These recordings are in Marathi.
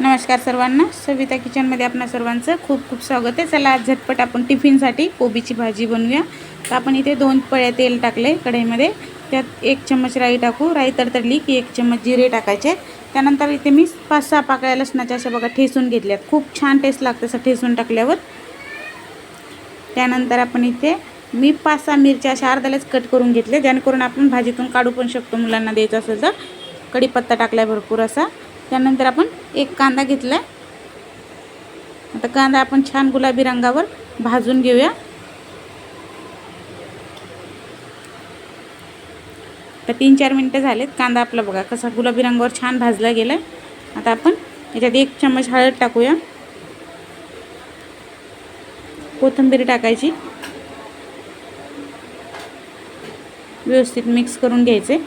नमस्कार सर्वांना. सविता किचनमध्ये आपणा सर्वांचं खूप खूप स्वागत आहे. चला आज झटपट आपण टिफिनसाठी कोबीची भाजी बनवूया. तर आपण इथे दोन पळ्या तेल टाकले कढईमध्ये. त्यात एक चम्मच राई टाकू. राई तडतडली की एक चम्मच जिरे टाकायचे त्यानंतर इथे मी पाच सहा पाकळ्या लसणाच्या अशा बघा ठेसून घेतल्यात. खूप छान टेस्ट लागतं असं ठेसून टाकल्यावर. त्यानंतर आपण इथे मी पाच सहा मिरच्या अशा अर्ध्यालाच कट करून घेतले जेणेकरून आपण भाजीतून काढू पण शकतो मुलांना द्यायचं असेल तर. कढीपत्ता टाकला आहे भरपूर असा. त्यानंतर आपण एक कांदा घेतला आहे आता कांदा आपण छान गुलाबी रंगावर भाजून घेऊया. तर तीन चार मिनटं झालेत. कांदा आपला बघा कसा गुलाबी रंगावर छान भाजला गेला आहे आता आपण याच्यात एक चम्मच हळद टाकूया. कोथिंबीर टाकायची. व्यवस्थित मिक्स करून घ्यायचे.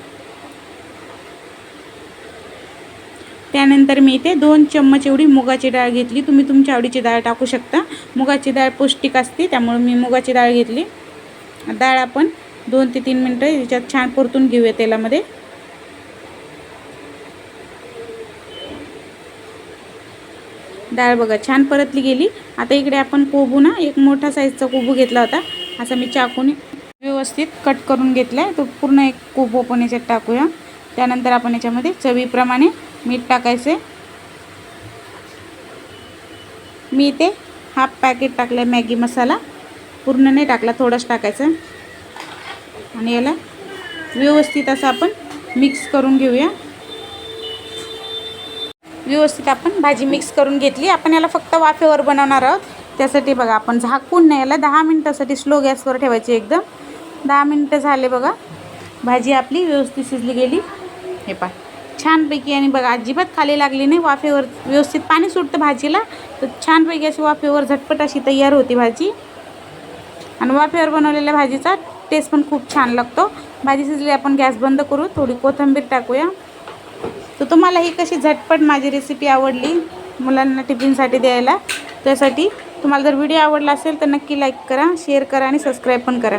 त्यानंतर मी इथे दोन चम्मच एवढी मुगाची डाळ घेतली. तुम्ही तुमच्या आवडीची डाळ टाकू शकता. मुगाची डाळ पौष्टिक असते त्यामुळे मी मुगाची डाळ घेतली. डाळ आपण दोन ते तीन मिनटं याच्यात छान परतून घेऊया तेलामध्ये. डाळ बघा छान परतली गेली. आता इकडे आपण कोबू ना एक मोठा साईजचा कोबू घेतला होता. असा मी चाकूने व्यवस्थित कट करून घेतला आहे तो पूर्ण एक कोबू आपण याच्यात टाकूया. त्यानंतर आपण याच्यामध्ये चवीप्रमाणे मीठ टाकायचे. मी इथे हाफ पॅकेट टाकलं आहे मॅगी मसाला. पूर्ण नाही टाकला थोडंच टाकायचं. आणि याला व्यवस्थित असं आपण मिक्स करून घेऊया. व्यवस्थित आपण भाजी मिक्स करून घेतली. आपण याला फक्त वाफेवर बनवणार आहोत. त्यासाठी बघा आपण झाकून नाही याला दहा मिनटासाठी स्लो गॅसवर ठेवायची एकदम. दहा मिनटं झाले बघा. भाजी आपली व्यवस्थित शिजली गेली. हे पाय छानपैकी आणि बघा अजिबात खाली लागली नाही वाफेवर व्यवस्थित पाणी सुटतं भाजीला. तर छानपैकी अशी वाफेवर झटपट अशी तयार होती भाजी. आणि वाफेवर बनवलेल्या भाजीचा टेस्ट पण खूप छान लागतो. भाजी शिजली आपण गॅस बंद करू थोडी कोथिंबीर टाकूया. तर तुम्हाला ही कशी झटपट माझी रेसिपी आवडली मुलांना टिफिनसाठी द्यायला त्यासाठी तुम्हाला जर व्हिडिओ आवडला असेल तर नक्की लाईक करा शेअर करा आणि सबस्क्राईब पण करा.